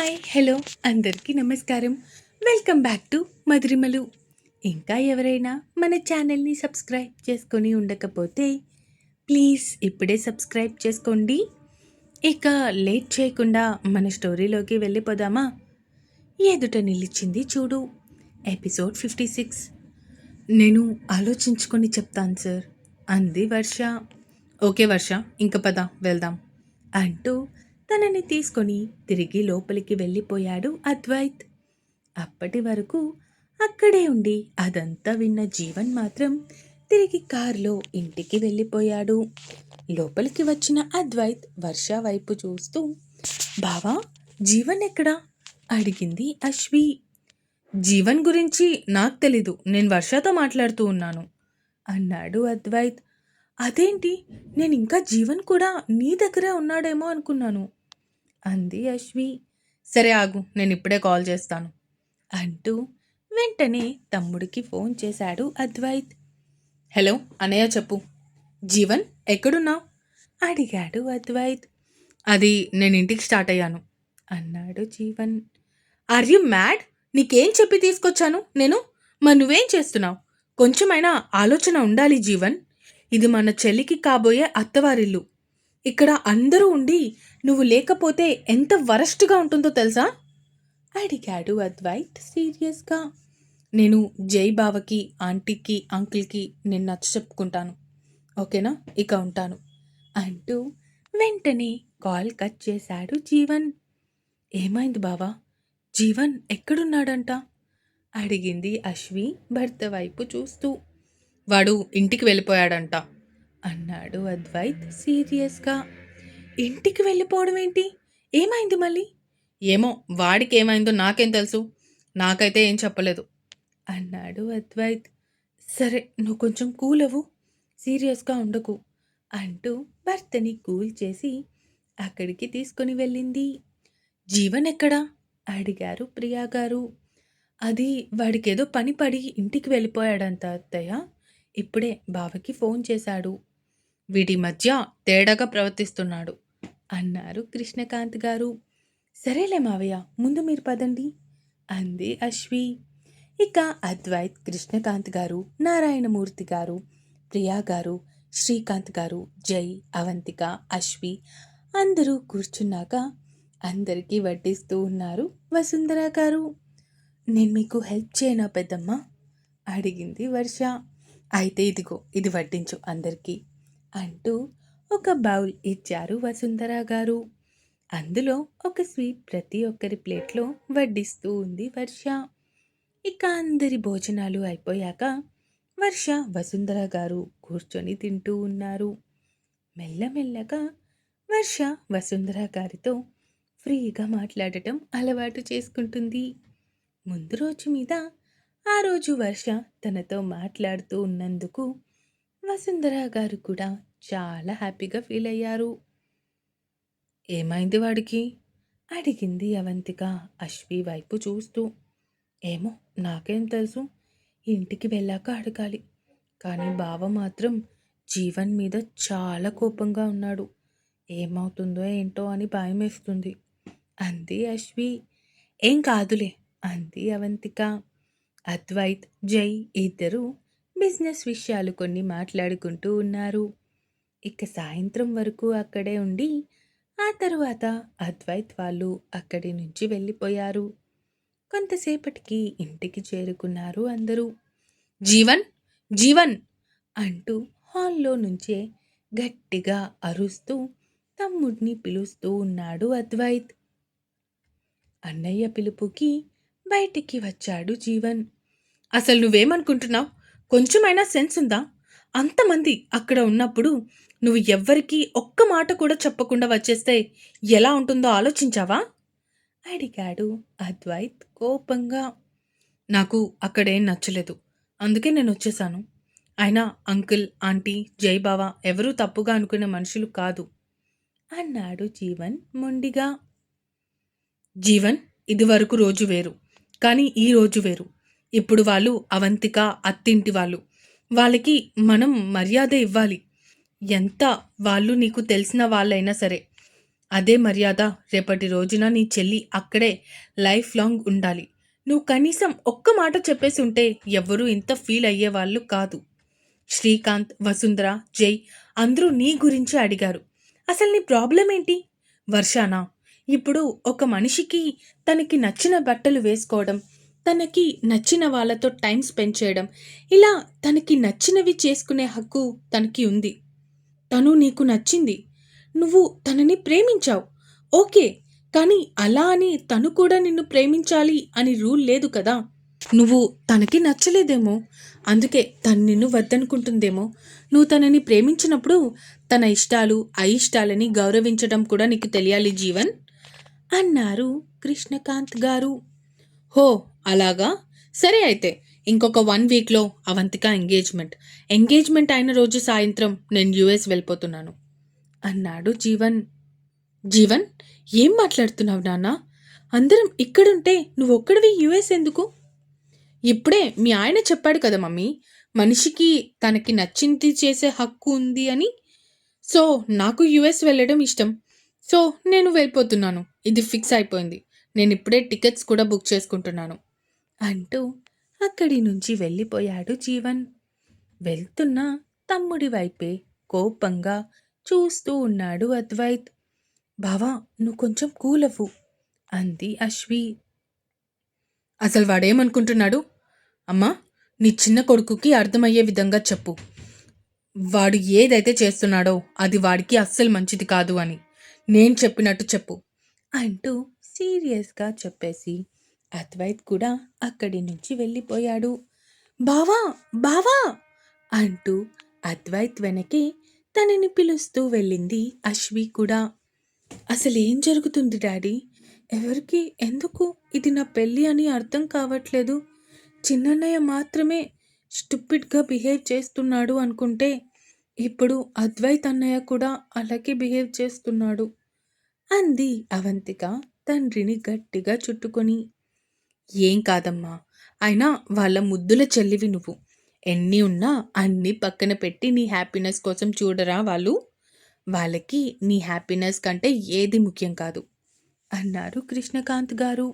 Hi hello అందరికీ నమస్కారం. Welcome back to Madhurimalu. ఇంకా ఎవరైనా మన ఛానల్ని సబ్స్క్రైబ్ చేసుకొని ఉండకపోతే ప్లీజ్ ఇప్పుడే సబ్స్క్రైబ్ చేసుకోండి. ఇక లేట్ చేయకుండా మన స్టోరీలోకి వెళ్ళిపోదామా? ఎదుట నిలిచింది చూడు ఎపిసోడ్ ఫిఫ్టీ సిక్స్. నేను ఆలోచించుకొని చెప్తాను సార్. అంది వర్ష. ఓకే వర్ష ఇంక పద వెళ్దాం అంటూ తనని తీసుకొని తిరిగి లోపలికి వెళ్ళిపోయాడు అద్వైత్. అప్పటి వరకు అక్కడే ఉండి అదంతా విన్న జీవన్ మాత్రం తిరిగి కారులో ఇంటికి వెళ్ళిపోయాడు. లోపలికి వచ్చిన అద్వైత్ వర్ష వైపు చూస్తూ బావా జీవన్ ఎక్కడా? అడిగింది అశ్వి. జీవన్ గురించి నాకు తెలీదు నేను వర్షతో మాట్లాడుతూ ఉన్నాను అన్నాడు అద్వైత్. అదేంటి? నేను ఇంకా జీవన్ కూడా నీ దగ్గరే ఉన్నాడేమో అనుకున్నాను. అంది అశ్వి. సరే ఆగు నేను ఇప్పుడే కాల్ చేస్తాను అంటూ వెంటనే తమ్ముడికి ఫోన్ చేశాడు అద్వైత్. హలో అనయ్య చెప్పు. జీవన్ ఎక్కడున్నావు? అడిగాడు అద్వైత్. అది నేను ఇంటికి స్టార్ట్ అయ్యాను అన్నాడు జీవన్. ఆర్ యు మ్యాడ్ నీకేం చెప్పి తీసుకొచ్చాను నేను? మరి నువ్వేం చేస్తున్నావు? కొంచెమైనా ఆలోచన ఉండాలి జీవన్. ఇది మన చెల్లికి కాబోయే అత్తవారిల్లు. ఇక్కడ అందరూ ఉండి నువ్వు లేకపోతే ఎంత వరస్ట్గా ఉంటుందో తెలుసా? అడిగాడు అద్వైత్ సీరియస్గా నేను జై బావకి ఆంటీకి అంకుల్కి నేను నచ్చ చెప్పుకుంటాను. ఓకేనా? ఇక ఉంటాను. అంటూ వెంటనే కాల్ కట్ చేశాడు జీవన్. ఏమైంది బావా? జీవన్ ఎక్కడున్నాడంట? అడిగింది అశ్వి భర్త వైపు చూస్తూ. వాడు ఇంటికి వెళ్ళిపోయాడంట. అన్నాడు అద్వైత్ సీరియస్గా. ఇంటికి వెళ్ళిపోవడం ఏంటి? ఏమైంది మళ్ళీ? ఏమో వాడికి ఏమైందో నాకేం తెలుసు. నాకైతే ఏం చెప్పలేదు. అన్నాడు అద్వైత్. సరే నువ్వు కొంచెం కూల్ అవ్వు సీరియస్గా ఉండకు అంటూ భర్తని కూల్ చేసి అక్కడికి తీసుకొని వెళ్ళింది. జీవన్ ఎక్కడా? అడిగారు ప్రియా గారు. అది వాడికేదో పని పడి ఇంటికి వెళ్ళిపోయాడంత అత్తయ్య. ఇప్పుడే బావకి ఫోన్ చేశాడు. వీటి మధ్య తేడాగా ప్రవర్తిస్తున్నాడు. అన్నారు కృష్ణకాంత్ గారు. సరేలే మావయ్య ముందు మీరు పదండి. అంది అశ్వి. ఇక అద్వైత్ కృష్ణకాంత్ గారు నారాయణమూర్తి గారు ప్రియా గారు శ్రీకాంత్ గారు జై అవంతిక అశ్వి అందరూ కూర్చున్నాక అందరికీ వడ్డిస్తూ ఉన్నారు వసుంధర గారు. నేను మీకు హెల్ప్ చేయనా పెద్దమ్మ? అడిగింది వర్ష. అయితే ఇదిగో ఇది వడ్డించు అందరికీ. అంటూ ఒక బౌల్ ఇచ్చారు వసుంధర గారు. అందులో ఒక స్వీట్ ప్రతి ఒక్కరి ప్లేట్లో వడ్డిస్తూ ఉంది వర్ష. ఇక అందరి భోజనాలు అయిపోయాక వర్ష వసుంధర గారు కూర్చొని తింటూ ఉన్నారు. మెల్లమెల్లగా వర్ష వసుంధర గారితో ఫ్రీగా మాట్లాడటం అలవాటు చేసుకుంటుంది. ముందు రోజు మీద ఆ రోజు వర్ష తనతో మాట్లాడుతూ ఉన్నందుకు వసుంధర గారు కూడా చాలా హ్యాపీగా ఫీల్ అయ్యారు. ఏమైంది వాడికి? అడిగింది అవంతిక అశ్వి వైపు చూస్తూ. ఏమో నాకేం తెలుసు. ఇంటికి వెళ్ళాక అడగాలి. కానీ బావ మాత్రం జీవన్ మీద చాలా కోపంగా ఉన్నాడు. ఏమవుతుందో ఏంటో అని భయం వేస్తుంది అంది అశ్వి. ఏం కాదులే అంది అవంతిక. అద్వైత్ జై ఇద్దరు బిజినెస్ విషయాలు కొన్ని మాట్లాడుకుంటూ ఉన్నారు. ఇక సాయంత్రం వరకు అక్కడే ఉండి ఆ తరువాత అద్వైత్ వాళ్ళు అక్కడి నుంచి వెళ్ళిపోయారు. కొంతసేపటికి ఇంటికి చేరుకున్నారు అందరూ. జీవన్ జీవన్ అంటూ హాల్లో నుంచే గట్టిగా అరుస్తూ తమ్ముడిని పిలుస్తూ ఉన్నాడు అద్వైత్. అన్నయ్య పిలుపుకి బయటికి వచ్చాడు జీవన్. అసలు నువ్వేమనుకుంటున్నావు? కొంచెమైనా సెన్స్ ఉందా? అంతమంది అక్కడ ఉన్నప్పుడు నువ్వు ఎవ్వరికీ ఒక్క మాట కూడా చెప్పకుండా వచ్చేస్తే ఎలా ఉంటుందో ఆలోచించావా? అడిగాడు అద్వైత్ కోపంగా. నాకు అక్కడేం నచ్చలేదు. అందుకే నేను వచ్చేసాను అయినా అంకుల్ ఆంటీ జై బావా ఎవరూ తప్పుగా అనుకునే మనుషులు కాదు అన్నాడు జీవన్ మొండిగా. జీవన్ ఇదివరకు రోజు వేరు. కానీ ఈ రోజు వేరు. ఇప్పుడు వాళ్ళు అవంతిక అత్తింటి వాళ్ళు. వాళ్ళకి మనం మర్యాద ఇవ్వాలి. ఎంత వాళ్ళు నీకు తెలిసిన వాళ్ళైనా సరే. అదే మర్యాద రేపటి రోజున నీ చెల్లి అక్కడే లైఫ్ లాంగ్ ఉండాలి. నువ్వు కనీసం ఒక్క మాట చెప్పేసి ఉంటే ఎవ్వరూ ఇంత ఫీల్ అయ్యేవాళ్ళు కాదు. శ్రీకాంత్ వసుంధర జై అందరూ నీ గురించి అడిగారు. అసలు నీ ప్రాబ్లం ఏంటి? వర్షానా? ఇప్పుడు ఒక మనిషికి తనకి నచ్చిన బట్టలు వేసుకోవడం తనకి నచ్చిన వాళ్ళతో టైం స్పెండ్ చేయడం. ఇలా తనకి నచ్చినవి చేసుకునే హక్కు తనకి ఉంది. తను నీకు నచ్చింది. నువ్వు తనని ప్రేమించావు. ఓకే కానీ అలా అని తను కూడా నిన్ను ప్రేమించాలి అని రూల్ లేదు కదా. నువ్వు తనకి నచ్చలేదేమో. అందుకే తను నిన్ను వద్దనుకుంటుందేమో. నువ్వు తనని ప్రేమించినప్పుడు తన ఇష్టాలు అయిష్టాలని గౌరవించడం కూడా నీకు తెలియాలి జీవన్ అన్నారు కృష్ణకాంత్ గారు. హో అలాగా? సరే అయితే ఇంకొక వన్ వీక్లో అవంతిక ఎంగేజ్మెంట్. ఎంగేజ్మెంట్ అయిన రోజు సాయంత్రం నేను యుఎస్ వెళ్ళిపోతున్నాను. అన్నాడు జీవన్. జీవన్ ఏం మాట్లాడుతున్నావు నాన్న? అందరం ఇక్కడుంటే నువ్వు ఒక్కడివి యుఎస్ ఎందుకు? ఇప్పుడే మీ ఆయన చెప్పాడు కదా మమ్మీ మనిషికి తనకి నచ్చింది చేసే హక్కు ఉంది అని. సో నాకు యుఎస్ వెళ్ళడం ఇష్టం. సో నేను వెళ్ళిపోతున్నాను. ఇది ఫిక్స్ అయిపోయింది. నేను ఇప్పుడే టికెట్స్ కూడా బుక్ చేసుకుంటున్నాను. అంటూ అక్కడి నుంచి వెళ్ళిపోయాడు జీవన్. వెళ్తున్న తమ్ముడి వైపే కోపంగా చూస్తూ ఉన్నాడు అద్వైత్. బావా నువ్వు కొంచెం కూలవు అంది అశ్వి. అసలు వాడేమనుకుంటున్నాడు? అమ్మా నీ చిన్న కొడుకుకి అర్థమయ్యే విధంగా చెప్పు. వాడు ఏదైతే చేస్తున్నాడో అది వాడికి అస్సలు మంచిది కాదు అని. నేను చెప్పినట్టు చెప్పు అంటూ సీరియస్గా చెప్పేసి అద్వైత్ కూడా అక్కడి నుంచి వెళ్ళిపోయాడు. బావా! బావా! అంటూ అద్వైత్ వెనకే తనని పిలుస్తూ వెళ్ళింది అశ్వి కూడా. అసలు ఏం జరుగుతుంది డాడీ? ఎవరికి? ఎందుకు? ఇది నా పెళ్ళి అని అర్థం కావట్లేదు. చిన్నన్నయ్య మాత్రమే స్టూపిడ్గా బిహేవ్ చేస్తున్నాడు అనుకుంటే ఇప్పుడు అద్వైత్ అన్నయ్య కూడా అలాగే బిహేవ్ చేస్తున్నాడు అంది అవంతిక. తండ్రిని గట్టిగా చుట్టుకొని ఏం కాదమ్మా అయినా వాళ్ళ ముద్దుల చెల్లివి నువ్వు. ఎన్ని ఉన్నా అన్నీ పక్కన పెట్టి నీ హ్యాపీనెస్ కోసం చూడరా వాళ్ళు? వాళ్ళకి నీ హ్యాపీనెస్ కంటే ఏది ముఖ్యం కాదు అన్నారు కృష్ణకాంత్ గారు.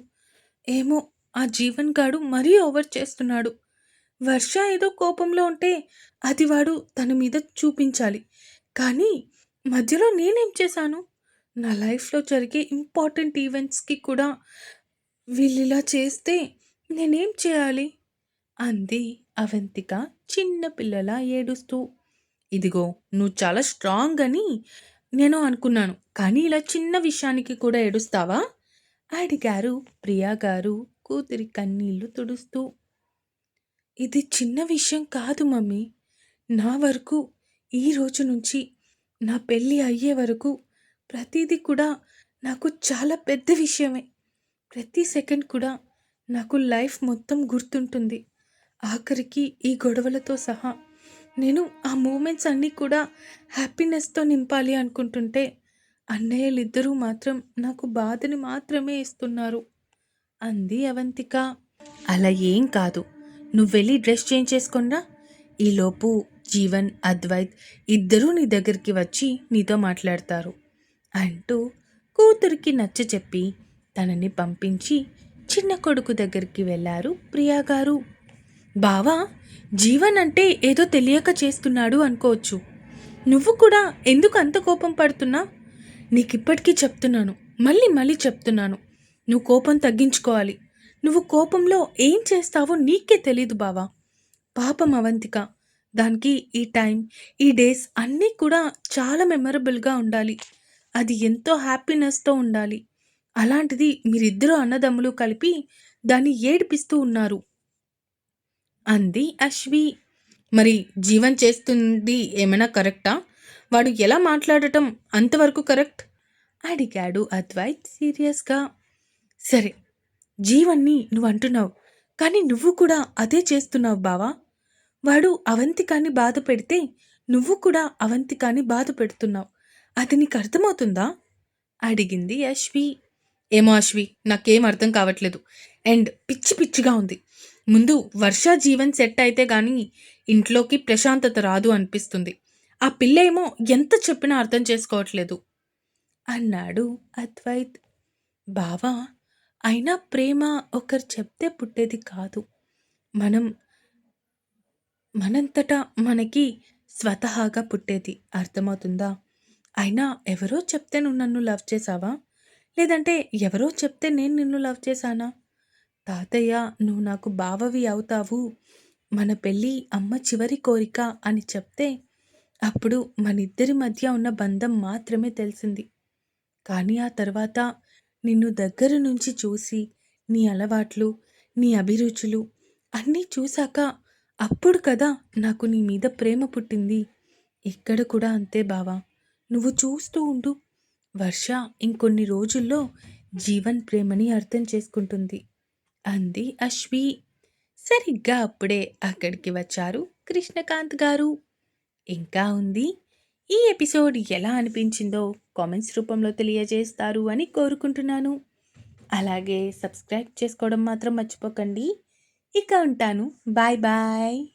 ఏమో ఆ జీవన్ గాడు మరీ ఓవర్ చేస్తున్నాడు. వర్ష ఏదో కోపంలో ఉంటే అది వాడు తన మీద చూపించాలి. కానీ మధ్యలో నేనేం చేశాను? నా లైఫ్లో జరిగే ఇంపార్టెంట్ ఈవెంట్స్కి కూడా వీళ్ళిలా చేస్తే నేనేం చేయాలి? అంది అవంతిక చిన్నపిల్లలా ఏడుస్తూ. ఇదిగో నువ్వు చాలా స్ట్రాంగ్ అని నేను అనుకున్నాను కానీ ఇలా చిన్న విషయానికి కూడా ఏడుస్తావా? అడిగారు ప్రియా గారు కూతురి కన్నీళ్ళు తుడుస్తూ. ఇది చిన్న విషయం కాదు మమ్మీ. నా వరకు ఈ రోజు నుంచి నా పెళ్ళి అయ్యే వరకు ప్రతిదీ కూడా నాకు చాలా పెద్ద విషయమే. ప్రతి సెకండ్ కూడా నాకు లైఫ్ మొత్తం గుర్తుంటుంది. ఆఖరికి ఈ గొడవలతో సహా నేను ఆ మూమెంట్స్ అన్నీ కూడా హ్యాపీనెస్తో నింపాలి అనుకుంటుంటే అన్నయ్యలిద్దరూ మాత్రం నాకు బాధని మాత్రమే ఇస్తున్నారు. అంది అవంతిక. అలా ఏం కాదు. నువ్వు వెళ్ళి డ్రెస్ చేంజ్ చేసుకున్నా ఈలోపు జీవన్ అద్వైత్ ఇద్దరూ నీ దగ్గరికి వచ్చి నీతో మాట్లాడతారు. అంటూ కూతురికి నచ్చ చెప్పి తనని పంపించి చిన్న కొడుకు దగ్గరికి వెళ్ళారు ప్రియా గారు. బావా జీవన్ అంటే ఏదో తెలియక చేస్తున్నాడు అనుకోవచ్చు. నువ్వు కూడా ఎందుకు అంత కోపం పడుతున్నా? నీకు ఇప్పటికీ చెప్తున్నాను మళ్ళీ మళ్ళీ చెప్తున్నాను. నువ్వు కోపం తగ్గించుకోవాలి. నువ్వు కోపంలో ఏం చేస్తావో నీకే తెలీదు బావా. పాపం అవంతిక దానికి ఈ టైం ఈ డేస్ అన్నీ కూడా చాలా మెమరబుల్గా ఉండాలి. అది ఎంతో హ్యాపీనెస్తో ఉండాలి. అలాంటిది మీరిద్దరూ అన్నదమ్ములు కలిపి దాన్ని ఏడిపిస్తూ ఉన్నారు. అంది అశ్వి. మరి జీవన్ చేస్తుంది ఏమైనా కరెక్టా? వాడు ఎలా మాట్లాడటం అంతవరకు కరెక్ట్? అడిగాడు అద్వైత్ సీరియస్గా. సరే జీవన్ని నువ్వు అంటున్నావు కానీ నువ్వు కూడా అదే చేస్తున్నావు బావా. వాడు అవంతికాన్ని బాధ పెడితే నువ్వు కూడా అవంతికాన్ని బాధ పెడుతున్నావు. అది నీకు అర్థమవుతుందా అడిగింది అశ్వి. ఏమో అశ్వి నాకేం అర్థం కావట్లేదు. అండ్ పిచ్చి పిచ్చిగా ఉంది. ముందు వర్ష జీవన్ సెట్ అయితే కానీ ఇంట్లోకి ప్రశాంతత రాదు అనిపిస్తుంది. ఆ పిల్ల ఏమో ఎంత చెప్పినా అర్థం చేసుకోవట్లేదు. అన్నాడు అద్వైత్. బావా అయినా ప్రేమ ఒకరు చెప్తే పుట్టేది కాదు. మనం మనంతటా మనకి స్వతహాగా పుట్టేది అర్థమవుతుందా? అయినా ఎవరో చెప్తే నువ్వు నన్ను లవ్ చేసావా లేదంటే ఎవరో చెప్తే నేను నిన్ను లవ్ చేశానా? తాతయ్య నువ్వు నాకు బావవి అవుతావు. మన పెళ్ళి అమ్మ చివరి కోరిక అని చెప్తే అప్పుడు మనిద్దరి మధ్య ఉన్న బంధం మాత్రమే తెలిసింది. కానీ ఆ తర్వాత నిన్ను దగ్గర నుంచి చూసి నీ అలవాట్లు నీ అభిరుచులు అన్నీ చూశాక అప్పుడు కదా నాకు నీ మీద ప్రేమ పుట్టింది. ఇక్కడ కూడా అంతే బావా. నువ్వు చూస్తూ ఉండు. వర్ష ఇంకొన్ని రోజుల్లో జీవన్ ప్రేమని అర్థం చేసుకుంటుంది. అంది అశ్వి. సరిగ్గా అప్పుడే అక్కడికి వచ్చారు కృష్ణకాంత్ గారు. ఇంకా ఉంది. ఈ ఎపిసోడ్ ఎలా అనిపించిందో కామెంట్స్ రూపంలో తెలియజేస్తారు అని కోరుకుంటున్నాను. అలాగే సబ్స్క్రైబ్ చేసుకోవడం మాత్రం మర్చిపోకండి. ఇక ఉంటాను. Bye bye.